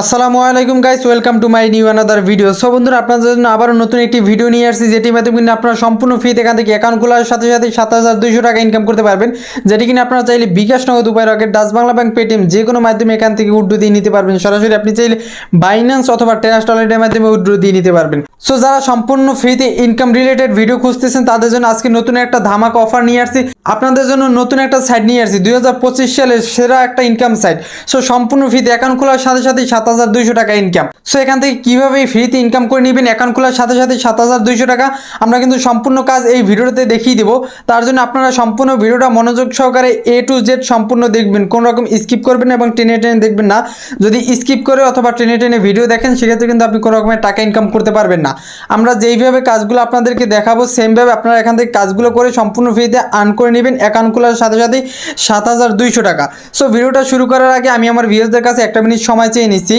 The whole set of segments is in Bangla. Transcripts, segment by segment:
আসসালামু আলাইকুম guys welcome to my new another video so বন্ধুরা, আপনাদের জন্য আবারও নতুন একটি ভিডিও নিয়ে আসছি, যেটির মাধ্যমে কিন্তু আপনারা সম্পূর্ণ ফ্রিতে এখান থেকে অ্যাকাউন্ট খোলার সাথে সাথে সাত হাজার দুইশো টাকা ইনকাম করতে পারবেন, যেটি কিনা আপনারা চাইলে bKash Nagad, Upay Rocket, Dutch Bangla bank, Paytm যে কোনো মাধ্যমে এখান থেকে উড্ডু দিয়ে নিতে পারবেন। সরাসরি আপনি চাইলে বাইন্যান্স অথবা ট্রাস্ট ওয়ালেটের মাধ্যমে উড্ডু দিয়ে নিতে পারবেন। সো যারা সম্পূর্ণ ফ্রিতে ইনকাম রিলেটেড ভিডিও খুঁজতেছেন, তাদের জন্য আজকে নতুন একটা ধামাকা অফার নিয়ে আসছি। আপনাদের জন্য নতুন একটা সাইট নিয়ে আসছি, দুই হাজার পঁচিশ সালের সেরা একটা ইনকাম সাইট সো সম্পূর্ণ ফ্রিতে অ্যাকাউন্ট খোলার সাথে সাথে সাত হাজার দুইশো টাকা ইনকাম সো এখান থেকে কীভাবে ফ্রিতে ইনকাম করে নেবেন? অ্যাকাউন্ট খোলার সাথে সাথে সাত হাজার দুইশো টাকা আমরা কিন্তু সম্পূর্ণ কাজ এই ভিডিওতে দেখিয়ে দিব। তার জন্য আপনারা সম্পূর্ণ ভিডিওটা মনোযোগ সহকারে এ টু জেড সম্পূর্ণ দেখবেন। কোনো রকম স্কিপ করবেন এবং টেনে টেনে দেখবেন না। যদি স্কিপ করে অথবা টেনে টেনে ভিডিও দেখেন, সেক্ষেত্রে কিন্তু আপনি কোনো রকমের টাকা ইনকাম করতে পারবেন না। আমরা যেইভাবে কাজগুলো আপনাদেরকে দেখাবো সেমভাবে আপনারা এখান থেকে কাজগুলো করে সম্পূর্ণ ফ্রিতে আর্ন করে নেবেন। অ্যাকাউন্ট খোলার সাথে সাথেই সাত হাজার দুইশো টাকা। সো ভিডিওটা শুরু করার আগে আমি আমার ভিউজদের কাছে একটা মিনিট সময় চেয়ে নিচ্ছি।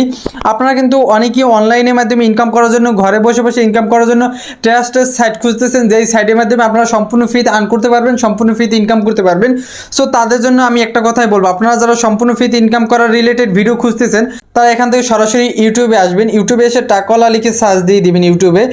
আপনারা কিন্তু অনেকেই অনলাইনের মাধ্যমে ইনকাম করার জন্য, ঘরে বসে বসে ইনকাম করার জন্য ট্রাস্টের সাইট খুঁজতেছেন, যেই সাইটের মাধ্যমে আপনারা সম্পূর্ণ ফ্রিতে আর্ন করতে পারবেন, সম্পূর্ণ ফ্রিতে ইনকাম করতে পারবেন। সো তাদের জন্য আমি একটা কথাই বলব, আপনারা যারা সম্পূর্ণ ফ্রিতে ইনকাম করার রিলেটেড ভিডিও খুঁজতেছেন, তারা এখান থেকে সরাসরি ইউটিউবে আসবেন। ইউটিউবে এসে টাকলা লিখে সার্চ দিয়ে দিবেন ইউটিউবে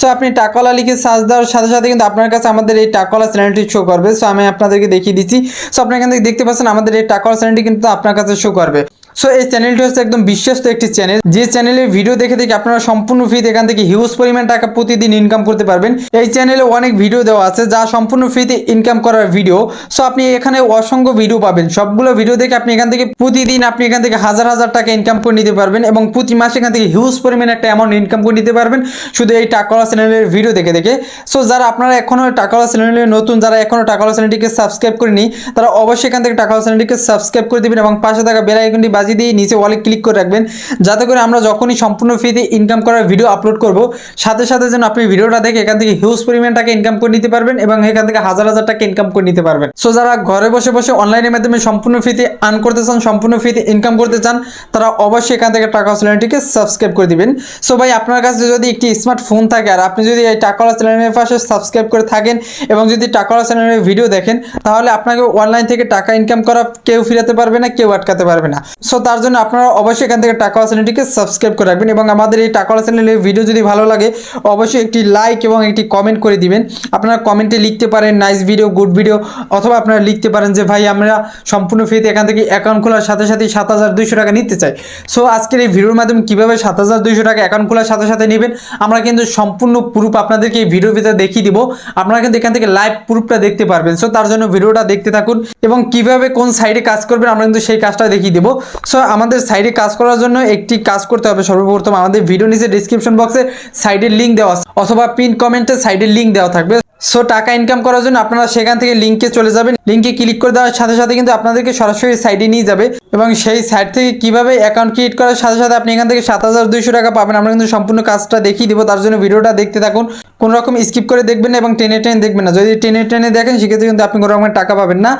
সো আপনি টাকলা লিখে সার্চ দেওয়ার সাথে সাথে কিন্তু আপনার কাছে আমাদের এই টাকলা চ্যানেলটি শো করবে। সো আমি আপনাদেরকে দেখিয়ে দিচ্ছি। সো আপনি এখান থেকে দেখতে পাচ্ছেন, আমাদের এই টাকলা চ্যানেলটি কিন্তু আপনার কাছে শো করবে। সো এই চ্যানেলটি হচ্ছে একদম বিশ্বস্ত একটি চ্যানেল যে চ্যানেলের ভিডিও দেখে দেখে আপনারা সম্পূর্ণ ফ্রিতে এখান থেকে হিউজ পরিমাণ টাকা প্রতিদিন ইনকাম করতে পারবেন। এই চ্যানেলে অনেক ভিডিও দেওয়া আছে যা সম্পূর্ণ ফ্রিতে ইনকাম করার ভিডিও সো আপনি এখানে অসংখ্য ভিডিও পাবেন। সবগুলো ভিডিও দেখে আপনি এখান থেকে প্রতিদিন আপনি এখান থেকে হাজার হাজার টাকা ইনকাম করে নিতে পারবেন এবং প্রতি মাসে এখান থেকে হিউজ পরিমাণ একটা অ্যামাউন্ট ইনকাম করে নিতে পারবেন শুধু এই টাকাওয়ালা চ্যানেলের ভিডিও দেখে দেখে। সো যারা আপনারা এখনও টাকাওয়ালা চ্যানেলে নতুন, যারা এখনও টাকাওয়ালা চ্যানেলটিকে সাবস্ক্রাইব করেনি তারা অবশ্যই এখান থেকে টাকাওয়ালা চ্যানেলটিকে সাবস্ক্রাইব করে দেবেন এবং পাশে থাকা বেল আইকনটি বাজিয়ে দিয়ে নিচে ওয়ালে ক্লিক করে রাখবেন। যাতে করে আমরা যখনই সম্পূর্ণ ফ্রিতে ইনকাম করার ভিডিও আপলোড করব, সাথে সাথে যেন আপনি ভিডিওটা দেখে এখান থেকে হিউজ পরিমাণ টাকা ইনকাম করে নিতে পারবেন এবং এখান থেকে হাজার হাজার টাকা ইনকাম করে নিতে পারবেন। সো যারা ঘরে বসে বসে অনলাইনের মাধ্যমে সম্পূর্ণ ফ্রিতে আর্ন করতে চান, সম্পূর্ণ ফ্রিতে ইনকাম করতে চান, তারা অবশ্যই এখান থেকে টাকা চ্যানেলটিকে সাবস্ক্রাইব করে দিবেন। সো ভাই, আপনার কাছে যদি একটি স্মার্টফোন থাকে আর আপনি যদি এই টাকাওয়ালা চ্যানেলের পাশে সাবস্ক্রাইব করে থাকেন এবং যদি টাকাওয়ালা চ্যানেলের ভিডিও দেখেন, তাহলে আপনাকে অনলাইন থেকে টাকা ইনকাম করা কেউ ফিরাতে পারবে না, কেউ আটকাতে পারবে না। সো তার জন্য আপনারা অবশ্যই এখান থেকে টাকাওয়ালা চ্যানেলটিকে সাবস্ক্রাইব করে রাখবেন এবং আমাদের এই টাকাওয়ালা চ্যানেলের ভিডিও যদি ভালো লাগে, অবশ্যই একটি লাইক এবং একটি কমেন্ট করে দিবেন। আপনারা কমেন্টে লিখতে পারেন নাইস ভিডিও গুড ভিডিও অথবা আপনারা লিখতে পারেন যে, ভাই, আমরা সম্পূর্ণ ফ্রিতে এখান থেকে অ্যাকাউন্ট খোলার সাথে সাথে সাত হাজার দুইশো টাকা নিতে চাই। সো আজকের এই ভিডিওর মাধ্যমে কীভাবে সাত হাজার দুইশো টাকা অ্যাকাউন্ট খোলার সাথে সাথে নেবেন, আমরা কিন্তু সম্পূর্ণ প্রুফ আপনাদেরকে এই ভিডিওর ভিতরে দেখিয়ে দিব। আপনারা কিন্তু এখান থেকে লাইভ প্রুফটা দেখতে পারবেন। সো তার জন্য ভিডিওটা দেখতে থাকুন এবং কীভাবে কোন সাইডে কাজ করবেন, আমরা কিন্তু সেই কাজটা দেখিয়ে দিব। সো আমাদের সাইডে কাজ করার জন্য একটি কাজ করতে হবে সর্বপ্রথম। আমাদের ভিডিও নিচে ডিসক্রিপশন বক্সে সাইডের লিঙ্ক দেওয়া অথবা পিন কমেন্টে সাইডের লিঙ্ক দেওয়া থাকবে। সো টাকা ইনকাম করার জন্য আপনারা সেখান থেকে লিঙ্কে চলে যাবেন। লিঙ্কে ক্লিক করে দেওয়ার সাথে সাথে কিন্তু আপনাদেরকে সরাসরি সাইডে নিয়ে যাবে এবং সেই সাইট থেকে কীভাবে অ্যাকাউন্ট ক্রিয়েট করার সাথে সাথে আপনি এখান থেকে সাত হাজার দুইশো টাকা পাবেন। আমরা কিন্তু সম্পূর্ণ কাজটা দেখিয়ে দিব, তার জন্য ভিডিওটা দেখতে থাকুন। কোনো রকম স্কিপ করে দেখবেন না এবং টেনে টেনে দেখবেন না। যদি টেনে টেনে দেখেন, সেক্ষেত্রে কিন্তু আপনি কোনো রকমের টাকা পাবেন না।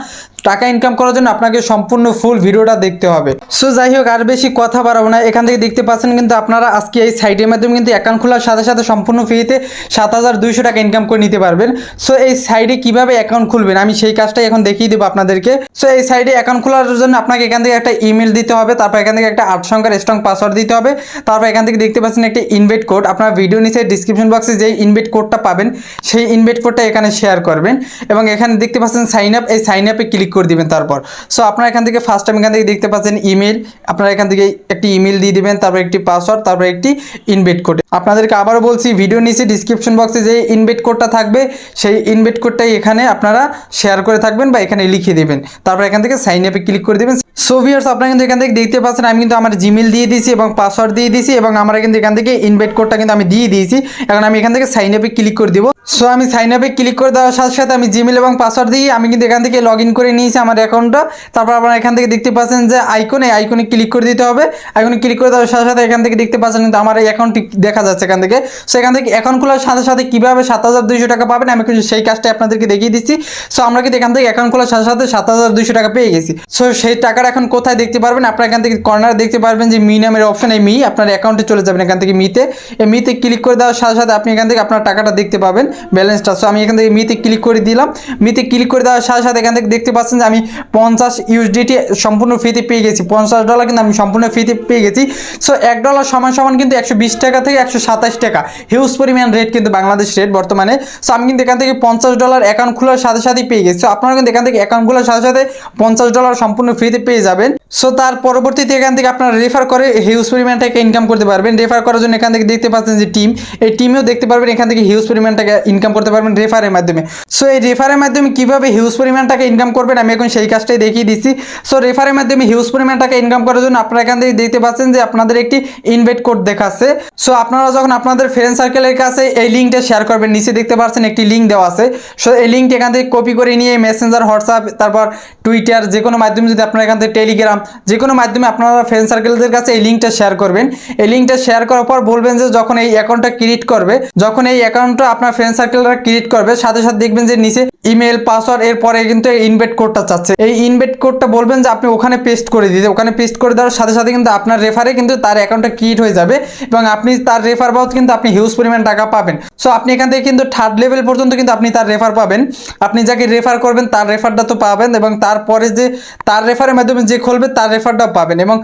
টাকা ইনকাম করার জন্য আপনাকে সম্পূর্ণ ফুল ভিডিওটা দেখতে হবে। সো যাই হোক, আর বেশি কথা বাড়াবো না। এখান থেকে দেখতে পাচ্ছেন কিন্তু আপনারা আজকে এই সাইটের মাধ্যমে কিন্তু অ্যাকাউন্ট খোলার সাথে সাথে সম্পূর্ণ ফ্রিতে সাত হাজার দুইশো টাকা ইনকাম করে নিতে পারবেন। সো এই সাইডে কীভাবে অ্যাকাউন্ট খুলবেন? আমি সেই কাজটাই এখন দেখিয়ে দেবো আপনাদেরকে। সো এই সাইডে অ্যাকাউন্ট খোলার জন্য আপনাকে এখান থেকে একটা ইমেল দিতে হবে, তারপর এখান থেকে একটা আট সংখ্যার স্ট্রং পাসওয়ার্ড দিতে হবে, তারপর এখান থেকে দেখতে পাচ্ছেন একটা ইনভেট কোড আপনার ভিডিও নিচে ডিসক্রিপশন বক্সে যেই ইনভেট কোডটা পাবেন, সেই ইনভেট কোডটা এখানে শেয়ার করবেন এবং এখানে দেখতে পাচ্ছেন সাইন আপ এই সাইন আপে ক্লিক করে দিবেন তারপর। সো আপনারা এখান থেকে ফার্স্ট টাইম এখান থেকে দেখতে পাচ্ছেন ইমেল আপনারা এখান থেকে একটি ইমেল দিয়ে দিবেন, তারপর একটি পাসওয়ার্ড তারপর একটি ইনভেট কোড আপনাদেরকে আবারও বলছি ভিডিও নিচে ডিসক্রিপশন বক্সে যে ইনভেট কোডটা থাকবে, সেই ইনভেট কোডটাই এখানে আপনারা শেয়ার করে থাকবেন বা এখানে লিখে দিবেন। তারপর এখান থেকে সাইন আপে ক্লিক করে দিবেন। সো ভিউয়ার্স আপনারা কিন্তু এখান থেকে দেখতে পাচ্ছেন, আমি কিন্তু আমার জিমেল দিয়ে দিয়েছি এবং পাসওয়ার্ড দিয়ে দিয়েছি এবং আমরা কিন্তু এখান থেকে ইনভাইট কোডটা কিন্তু আমি দিয়ে দিয়েছি। এখন আমি এখান থেকে সাইন আপে ক্লিক করে দিব। সো আমি সাইন আপে ক্লিক করে দেওয়ার সাথে সাথে আমি জিমেল এবং পাসওয়ার্ড দিয়ে আমি কিন্তু এখান থেকে লগ করে নিয়েছি আমার অ্যাকাউন্টটা তারপর আপনারা এখান থেকে দেখতে পাচ্ছেন যে আইকনে আইকনে ক্লিক করে দিতে হবে। আইকনে ক্লিক করে দেওয়ার সাথে সাথে এখান থেকে দেখতে পাচ্ছেন কিন্তু আমার এই অ্যাকাউন্টটি দেখা যাচ্ছে এখান থেকে। সো এখান থেকে অ্যাকাউন্ট খোলার সাথে সাথে কীভাবে সাত হাজার দুইশো টাকা পাবেন আমি কিন্তু সেই কাজটা আপনাদেরকে দেখিয়ে দিচ্ছি। সো আমরা কিন্তু এখান থেকে অ্যাকাউন্ট খোলার সাথে সাথে সাত হাজার দুইশো টাকা পেয়ে গেছি। সো সেই টাকাটা এখন কোথায় দেখতে পারবেন? আপনারা এখান থেকে কর্নার দেখতে পারবেন যে মি নামের অপশন এই মি। আপনার অ্যাকাউন্টে চলে যাবেন এখান থেকে মিতে এই মিতে ক্লিক করে দেওয়ার সাথে সাথে আপনি এখান থেকে আপনার টাকাটা দেখতে পাবেন। ব্যালেন্সটা সো আমি এখান থেকে মিতে ক্লিক করে দিলাম। মিতে ক্লিক করে দেওয়ার সাথে সাথে এখান থেকে দেখতে পাচ্ছেন যে আমি পঞ্চাশ ইউএসডিটি সম্পূর্ণ ফ্রিতে পেয়ে গেছি। পঞ্চাশ ডলার কিন্তু আমি সম্পূর্ণ ফ্রিতে পেয়ে গেছি। সো এক ডলার সমান সমান কিন্তু একশো বিশ টাকা থেকে একশো সাতাশ টাকা। হিউজ পরিমাণ রেট কিন্তু বাংলাদেশ রেট বর্তমানে। সো আমি কিন্তু এখান থেকে পঞ্চাশ ডলার অ্যাকাউন্ট খোলার সাথে সাথেই পেয়ে গেছি। সো আপনারা কিন্তু এখান থেকে অ্যাকাউন্ট খোলার সাথে সাথে পঞ্চাশ ডলার সম্পূর্ণ ফ্রিতে পেয়ে যাবেন। সো তার পরবর্তীতে এখান থেকে আপনারা রেফার করে হিউজ পরিমাণ টাকা ইনকাম করতে পারবেন। রেফার করার জন্য এখান থেকে দেখতে পাচ্ছেন যে টিম এই টিমেও দেখতে পারবেন এখান থেকে হিউজ পরিমাণ টাকা ইনকাম করতে পারবেন রেফারের মাধ্যমে। সো এই রেফারের মাধ্যমে কীভাবে হিউজ পরিমাণ টাকা ইনকাম করবেন? আমি এখন সেই কাজটাই দেখিয়ে দিচ্ছি। সো রেফারের মাধ্যমে হিউজ পরিমাণ টাকা ইনকাম করার জন্য আপনারা এখান থেকে দেখতে পাচ্ছেন যে আপনাদের একটি ইনভাইট কোড দেখাচ্ছে। সো আপনারা যখন আপনাদের ফ্রেন্ড সার্কেলের কাছে এই লিঙ্কটা শেয়ার করবেন, নিচে দেখতে পাচ্ছেন একটি লিঙ্ক দেওয়া আছে। সো এই লিঙ্কটা এখান থেকে কপি করে নিয়ে মেসেঞ্জার হোয়াটসঅ্যাপ তারপর টুইটার যে কোনো মাধ্যমে যদি আপনারা এখান থেকে টেলিগ্রাম যে কোনো মাধ্যমে আপনারা ফ্রেন্ড সার্কেলদের কাছে এই লিঙ্কটা শেয়ার করবেন। এই লিঙ্কটা শেয়ার করার পর বলবেন যে যখন এই অ্যাকাউন্টটা ক্রিয়েট করবে, যখন এই অ্যাকাউন্টটা আপনার ফ্রেন্ড সার্কেলরা ক্রিয়েট করবে, সাথে সাথে দেখবেন যে নিচে ইমেল পাসওয়ার্ড এর পরে কিন্তু ইনভেট কোডটা চাচ্ছে। এই ইনভেট কোডটা বলবেন যে আপনি ওখানে পেস্ট করে দিতে, ওখানে পেস্ট করে দেওয়ার সাথে সাথে কিন্তু আপনার রেফারে কিন্তু তার অ্যাকাউন্টটা ক্রিয়েট হয়ে যাবে এবং আপনি তার রেফার বাবদ কিন্তু আপনি হিউজ পরিমাণ টাকা পাবেন। সো আপনি এখান থেকে কিন্তু থার্ড লেভেল পর্যন্ত কিন্তু আপনি তার রেফার পাবেন। আপনি যাকে রেফার করবেন তার রেফারটা তো পাবেন এবং তারপরে যে, তার রেফারের মাধ্যমে যে খুলবে তার রেফারটাও পাবেন এবং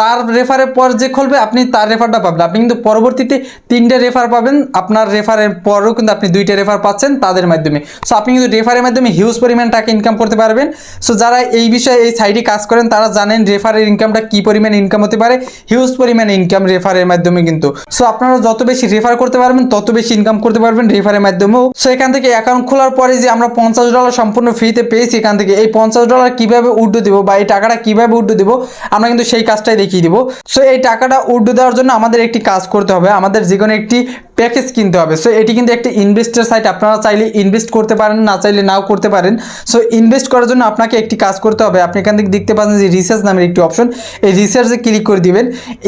তার রেফারের পর যে খুলবে আপনি তার রেফারটা পাবেন। আপনি কিন্তু পরবর্তীতে তিনটে রেফার পাবেন, আপনার রেফারের পরও কিন্তু আপনি দুইটা রেফার পাচ্ছেন তাদের মাধ্যমে। সো আপনি কিন্তু রেফারের মাধ্যমে হিউজ পরিমাণ টাকা ইনকাম করতে পারবেন। সো যারা এই বিষয়ে, এই সাইডে কাজ করেন, তারা জানেন রেফারের ইনকামটা কি পরিমাণ ইনকাম হতে পারে। হিউজ পরিমাণ ইনকাম রেফারের মাধ্যমে কিন্তু। সো আপনারা যত বেশি রেফার করতে পারবেন, তত বেশি ইনকাম করতে পারবেন রেফারের মাধ্যমেও। সো এখান থেকে অ্যাকাউন্ট খোলার পরে যে আমরা পঞ্চাশ ডলার সম্পূর্ণ ফ্রিতে পেয়েছি, এখান থেকে এই পঞ্চাশ ডলার কীভাবে উড্ডো দেবো বা এই টাকাটা কীভাবে উড্ডো দেবো, আমরা কিন্তু সেই কাজটাই দেখিয়ে দিব। সো এই টাকাটা উড্ডো দেওয়ার জন্য আমাদের একটি কাজ করতে হবে। আমাদের যে কোনো একটি প্যাকেজ কিনতে হবে। সো এটি কিন্তু একটি ইনভেস্টের সাইট আপনারা চাইলে ইনভেস্ট করতে পারেন, না চাইলে নাও করতে পারেন। সো ইনভেস্ট করার জন্য আপনাকে একটি কাজ করতে হবে। আপনি এখান থেকে দেখতে পাচ্ছেন যে রিসার্চ নামের একটি অপশন এই রিসার্চে ক্লিক করে দিবেন।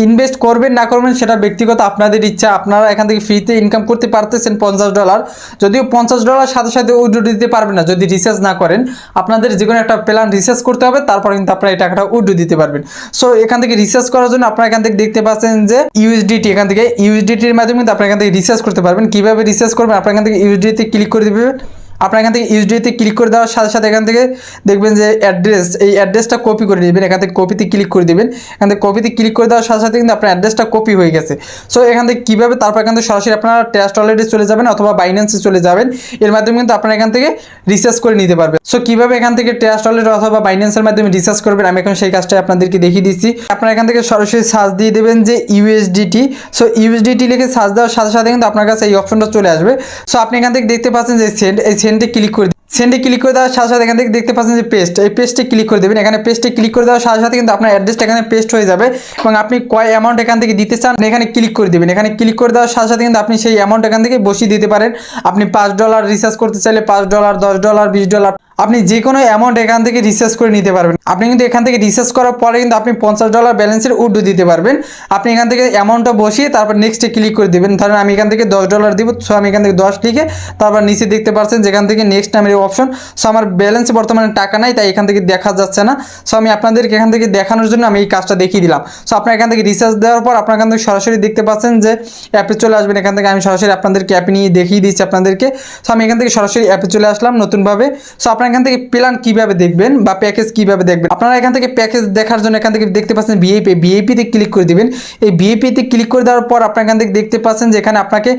ইনভেস্ট করবেন, না করবেন, সেটা ব্যক্তিগত আপনাদের ইচ্ছা। আপনারা এখান থেকে ফ্রিতে ইনকাম করতে পারতেছেন পঞ্চাশ ডলার যদিও পঞ্চাশ ডলার সাথে সাথে উইড্রো দিতে পারবেন না। যদি রিসার্চ না করেন, আপনাদের যে কোনো একটা প্ল্যান রিসার্চ করতে হবে, তারপর কিন্তু আপনারা এই টাকাটা উইড্রো দিতে পারবেন। সো এখান থেকে রিসার্চ করার জন্য আপনারা এখান থেকে দেখতে পাচ্ছেন যে ইউএসডিটি এখান থেকে ইউএসডিটির মাধ্যমে কিন্তু আপনারা এখান থেকে রিসার্চ করতে পারবেন কীভাবে রিচার্জ করবেন আপনার এখান থেকে ইউএসডিতে ক্লিক করে দেবেন। আপনার এখান থেকে ইউএসডিতে ক্লিক করে দেওয়ার সাথে সাথে এখান থেকে দেখবেন যে অ্যাড্রেস এই অ্যাড্রেসটা কপি করে নেবেন এখান থেকে কপিতে ক্লিক করে দেবেন এখান থেকে কপিতে ক্লিক করে দেওয়ার সাথে সাথে কিন্তু আপনার অ্যাড্রেসটা কপি হয়ে গেছে সো এখান থেকে কীভাবে তারপর এখান থেকে সরাসরি আপনারা টেস্ট অলরেডি চলে যাবেন অথবা বাইন্যান্সে চলে যাবেন এর মাধ্যমে কিন্তু আপনারা এখান থেকে রিসার্চ করে নিতে পারবেন সো কীভাবে এখান থেকে টেস্ট অলরেডি অথবা বাইন্যান্সের মাধ্যমে রিসার্চ করবেন আমি এখন সেই কাজটা আপনাদেরকে দেখিয়ে দিচ্ছি আপনারা এখান থেকে সরাসরি সার্চ দিয়ে দেবেন যে ইউএসডিটি সো ইউএসডিটি লিখে সার্চ দেওয়ার সাথে সাথে কিন্তু আপনার কাছে এই অপশনটা চলে আসবে সো আপনি এখান থেকে দেখতে পাচ্ছেন যে সেন্ড এই সেন্ডে ক্লিক করে সেন্ডে ক্লিক করে দেওয়ার সাথে সাথে এখান থেকে দেখতে পাচ্ছেন যে পেস্ট। এই পেস্টে ক্লিক করে দেবেন। এখানে পেস্টে ক্লিক করে দেওয়ার সাথে সাথে কিন্তু আপনার অ্যাড্রেসটা এখানে পেস্ট হয়ে যাবে এবং আপনি কয় অ্যামাউন্ট এখান থেকে দিতে চান এখানে ক্লিক করে দেবেন। এখানে ক্লিক করে দেওয়ার সাথে সাথে কিন্তু আপনি সেই অ্যামাউন্ট এখান থেকে বসিয়ে দিতে পারেন। আপনি পাঁচ ডলার রিচার্জ করতে চাইলে পাঁচ ডলার দশ ডলার বিশ ডলার আপনি যে কোনো অ্যামাউন্ট এখান থেকে রিসার্চ করে নিতে পারবেন আপনি কিন্তু এখান থেকে রিসার্চ করার পরে কিন্তু আপনি পঞ্চাশ ডলার ব্যালেন্সের উড্ডু দিতে পারবেন আপনি এখান থেকে অ্যামাউন্টটা বসিয়ে তারপর নেক্সটে ক্লিক করে দেবেন ধরেন আমি এখান থেকে দশ ডলার দিব সো আমি এখান থেকে দশ লিখে তারপর নিচে দেখতে পাচ্ছেন যেখান থেকে নেক্সট নামের অপশন সো আমার ব্যালেন্সে বর্তমানে টাকা নাই তাই এখান থেকে দেখা যাচ্ছে না সো আমি আপনাদেরকে এখান থেকে দেখানোর জন্য আমি এই কাজটা দেখিয়ে দিলাম সো আপনার এখান থেকে রিসার্চ দেওয়ার পর আপনার এখান থেকে সরাসরি দেখতে পাচ্ছেন যে অ্যাপে চলে আসবেন এখান থেকে আমি সরাসরি আপনাদেরকে অ্যাপে নিয়ে দেখিয়ে দিচ্ছি আপনাদেরকে সো আমি এখান থেকে সরাসরি অ্যাপে চলে আসলাম নতুনভাবে সো আপনার এখান থেকে প্ল্যান কীভাবে দেখবেন বা প্যাকেজ কীভাবে দেখবেন? আপনারা এখান থেকে প্যাকেজ দেখার জন্য এখান থেকে দেখতে পাচ্ছেন ভিআইপি ভিআইপিতে ক্লিক করে দিবেন। এই ভিআইপিতে ক্লিক করে দেওয়ার পর আপনার এখান থেকে দেখতে পাচ্ছেন যে এখানে আপনাকে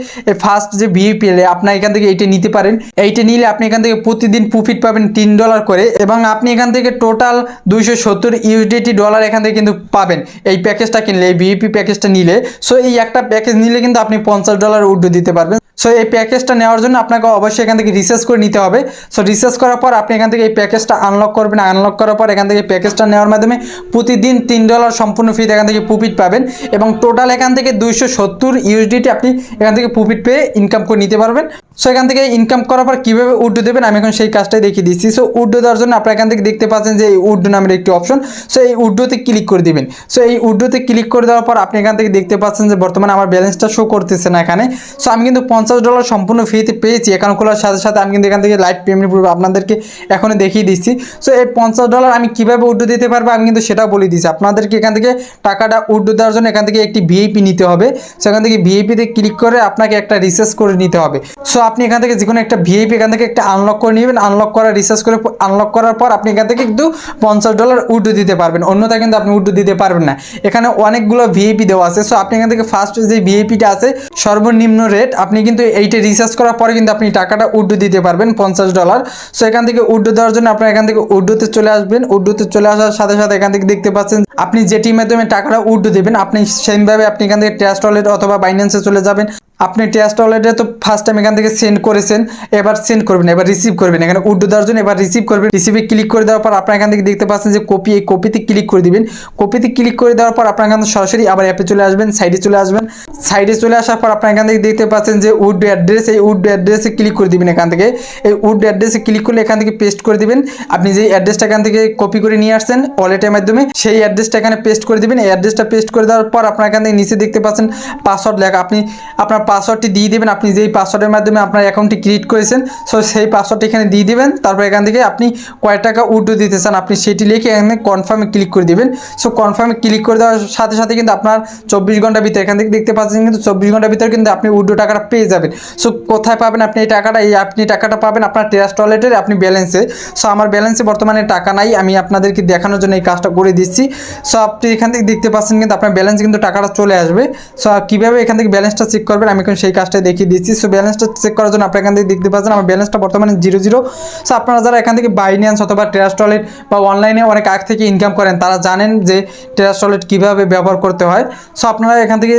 ফার্স্ট যে ভিআইপি আপনার এখান থেকে এইটা নিতে পারেন। এইটা নিলে আপনি এখান থেকে প্রতিদিন প্রফিট পাবেন তিন ডলার করে এবং আপনি এখান থেকে টোটাল দুইশো সত্তর ইউডিটি ডলার এখান থেকে কিন্তু পাবেন। এই প্যাকেজটা কিনলে, এই ভিআইপি প্যাকেজটা নিলে। সো এই একটা প্যাকেজ নিলে কিন্তু আপনি পঞ্চাশ ডলার উড্ডো দিতে পারবেন। সো এই প্যাকেজটা নেওয়ার জন্য আপনাকে অবশ্যই এখান থেকে রিসার্চ করে নিতে হবে। সো রিসার্চ করার পর আপনি এখান থেকে এই প্যাকেজটা আনলক করবেন। আনলক করার পর এখান থেকে প্যাকেজটা নেওয়ার মাধ্যমে প্রতিদিন তিন ডলার সম্পূর্ণ ফ্রিতে এখান থেকে প্রফিট পাবেন এবং টোটাল এখান থেকে দুইশো সত্তর ইউএসডিটি আপনি এখান থেকে প্রফিট পেয়ে ইনকাম করে নিতে পারবেন। সো এখান থেকে ইনকাম করার পর কীভাবে উড্ডো দেবেন আমি এখন সেই কাজটাই দেখিয়ে দিচ্ছি। সো উড্ডো দেওয়ার জন্য আপনারা এখান থেকে দেখতে পাচ্ছেন যে এই উড্ডো নামের একটি অপশন সো এই উড্ডোতে ক্লিক করে দিবেন। সো এই উড্ডোতে ক্লিক করে দেওয়ার পর আপনি এখান থেকে দেখতে পাচ্ছেন যে বর্তমানে আমার ব্যালেন্সটা শো করতেছে না এখানে। সো আমি কিন্তু পঞ্চাশ ডলার সম্পূর্ণ ফ্রিতে পেয়েছি। অ্যাকাউন্ট খোলার সাথে সাথে আমি কিন্তু এখান থেকে লাইভ পেমেন্ট প্রুফ আপনাদেরকে এখনই দেখিয়ে দিচ্ছি। সো এই পঞ্চাশ ডলার আমি কীভাবে উড্ডো দিতে পারব আমি কিন্তু সেটাও বলে দিচ্ছি। আপনাদেরকে এখান থেকে টাকাটা উড্ডো দেওয়ার জন্য এখান থেকে একটি ভিআইপি নিতে হবে। সো সেখান থেকে ভিআইপিতে ক্লিক করে আপনাকে একটা রিসার্চ করে নিতে হবে। সো আপনি এখান থেকে যে কোনো একটা ভিআইপি এখান থেকে একটা আনলক করে নেবেন। আনলক করা রিসার্চ করে আনলক করার পর আপনি এখান থেকে কিন্তু পঞ্চাশ ডলার উড্ডু দিতে পারবেন। অন্যথা কিন্তু আপনি উড্ডু দিতে পারবেন না। এখানে অনেকগুলো ভিআইপি দেওয়া আছে। সো আপনি এখান থেকে ফার্স্ট যে ভিআইপিটা আছে, সর্বনিম্ন রেট আপনি কিন্তু এইটা রিচার্জ করার পরে কিন্তু আপনি টাকাটা উড্ডু দিতে পারবেন, পঞ্চাশ ডলার সো এখান থেকে উড্ডু দেওয়ার জন্য আপনার এখান থেকে উড্ডুতে চলে আসবেন। উড্ডুতে চলে আসার সাথে সাথে এখান থেকে দেখতে পাচ্ছেন, আপনি যেটির মাধ্যমে টাকাটা উড্ডু দেবেন, আপনি সেমভাবে আপনি এখান থেকে ট্যাস্ট ওয়ালেট অথবা বাইন্যান্সে চলে যাবেন। আপনি টেস্ট ওয়ালেটে তো ফার্স্ট টাইম এখান থেকে সেন্ড করেছেন, এবার সেন্ড করবেন, এবার রিসিভ করবেন। এখানে উড্ডু দেওয়ার জন্য এবার রিসিভ করবেন। রিসিভে ক্লিক করে দেওয়ার পর আপনার এখান থেকে দেখতে পাচ্ছেন যে কপি এই কপিতে ক্লিক করে দিবেন। কপিতে ক্লিক করে দেওয়ার পর আপনার এখান সরাসরি আবার অ্যাপে চলে আসবেন সাইডে চলে আসবেন। সাইডে চলে আসার পর আপনার এখান থেকে দেখতে পাচ্ছেন যে উড অ্যাড্রেস এই উড অ্যাড্রেসে ক্লিক করে দিবেন এখান থেকে। এই উড অ্যাড্রেসে ক্লিক করলে এখান থেকে পেস্ট করে দিবেন। আপনি যে অ্যাড্রেসটা এখান থেকে কপি করে নিয়ে আসছেন ওয়ালেটের মাধ্যমে, সেই অ্যাড্রেসটা এখানে পেস্ট করে দিবেন। এই অ্যাড্রেসটা পেস্ট করে দেওয়ার পর আপনার এখান থেকে নিচে দেখতে পাচ্ছেন পাসওয়ার্ড লেখা। আপনি আপনার পাসওয়ার্ডটি দিয়ে দেবেন। আপনি যেই পাসওয়ার্ডের মাধ্যমে আপনার অ্যাকাউন্টটি ক্রিয়েট করেছেন সো সেই পাসওয়ার্ডটি এখানে দিয়ে দেবেন। তারপর এখান থেকে আপনি কয় টাকা উড্ডু দিতে চান, আপনি সেটি লিখে এখানে কনফার্মে ক্লিক করে দিবেন। সো কনফার্মে ক্লিক করে দেওয়ার সাথে সাথে কিন্তু আপনার চব্বিশ ঘণ্টার ভিতরে, এখান থেকে দেখতে পাচ্ছেন কিন্তু চব্বিশ ঘণ্টার ভিতরে কিন্তু আপনি উড্ডু টাকাটা পেয়ে যাবেন। সো কোথায় পাবেন আপনি এই টাকাটা? এই আপনি টাকাটা পাবেন আপনার টেরাস্ট ওয়ালেটের আপনি ব্যালেন্সে সো আমার ব্যালেন্সে বর্তমানে টাকা নাই, আমি আপনাদেরকে দেখানোর জন্য এই কাজটা করে দিচ্ছি। সো আপনি এখান থেকে দেখতে পাচ্ছেন কিন্তু আপনার ব্যালেন্স কিন্তু টাকাটা চলে আসবে। সো কীভাবে এখান থেকে ব্যালেন্সটা চেক করবেন আমি এখন সেই কাজটা দেখিয়ে দিচ্ছি। সো ব্যালেন্সটা চেক করার জন্য আপনি এখান থেকে দেখতে পাচ্ছেন, আমার ব্যালেন্সটা বর্তমানে জিরো জিরো সো আপনারা যারা এখান থেকে বাইন্যান্স অথবা টেরাস ওয়ালেট বা অনলাইনে অনেক আগ থেকে ইনকাম করেন, তারা জানেন যে টেরাস ওয়ালেট কীভাবে ব্যবহার করতে হয়। সো আপনারা এখান থেকে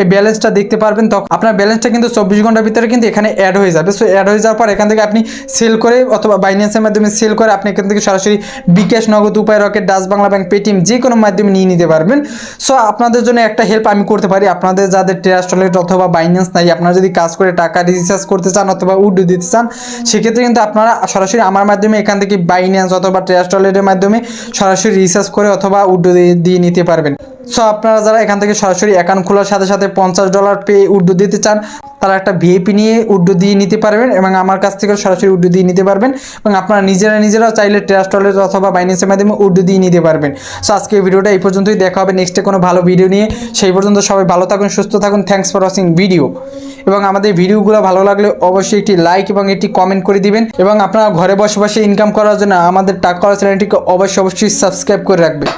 এই ব্যালেন্সটা দেখতে পারবেন, তখন আপনার ব্যালেন্সটা কিন্তু চব্বিশ ঘণ্টার ভিতরে কিন্তু এখানে অ্যাড হয়ে যাবে। সো অ্যাড হয়ে যাওয়ার পর এখান থেকে আপনি সেল করে অথবা বাইন্যান্সের মাধ্যমে সেল করে আপনি এখান থেকে সরাসরি bKash Nagad, Upay Rocket Dutch Bangla bank Paytm যে কোনো মাধ্যমে নিয়ে নিতে পারবেন। সো আপনাদের জন্য একটা হেল্প আমি করতে পারি। আপনাদের যাদের ট্রাস্ট ওয়ালেট অথবা বাইন্যান্স নাই, আপনারা যদি কাজ করে টাকা রিচার্জ করতে চান অথবা উড দিতে চান, সেক্ষেত্রে কিন্তু আপনারা সরাসরি আমার মাধ্যমে এখান থেকে বাইন্যান্স অথবা ট্রাস্ট ওয়ালেটের মাধ্যমে সরাসরি রিচার্জ করে অথবা উড দিয়ে নিতে পারবেন। সো আপনারা যারা এখান থেকে সরাসরি অ্যাকাউন্ট খোলার সাথে সাথে পঞ্চাশ ডলার পে উড্ডু দিতে চান, তারা একটা ভিএপি নিয়ে উড্ডু দিয়ে নিতে পারবেন এবং আমার কাছ থেকে সরাসরি উড্ডু দিয়ে নিতে পারবেন এবং আপনারা নিজেরা নিজেরাও চাইলে ট্রাস্ট ওয়ালেট অথবা বাইন্যান্সের মাধ্যমে উড্ডু দিয়ে নিতে পারবেন। সো আজকে ভিডিওটা এই পর্যন্তই। দেখা হবে নেক্সটে কোনো ভালো ভিডিও নিয়ে। সেই পর্যন্ত সবাই ভালো থাকুন, সুস্থ থাকুন। থ্যাংকস ফর ওয়াচিং ভিডিও এবং আমাদের ভিডিওগুলো ভালো লাগলে অবশ্যই একটি লাইক এবং একটি কমেন্ট করে দিবেন। এবং আপনারা ঘরে বসে বসে ইনকাম করার জন্য আমাদের টাকা করা চ্যানেলটিকে অবশ্যই অবশ্যই সাবস্ক্রাইব করে রাখবেন।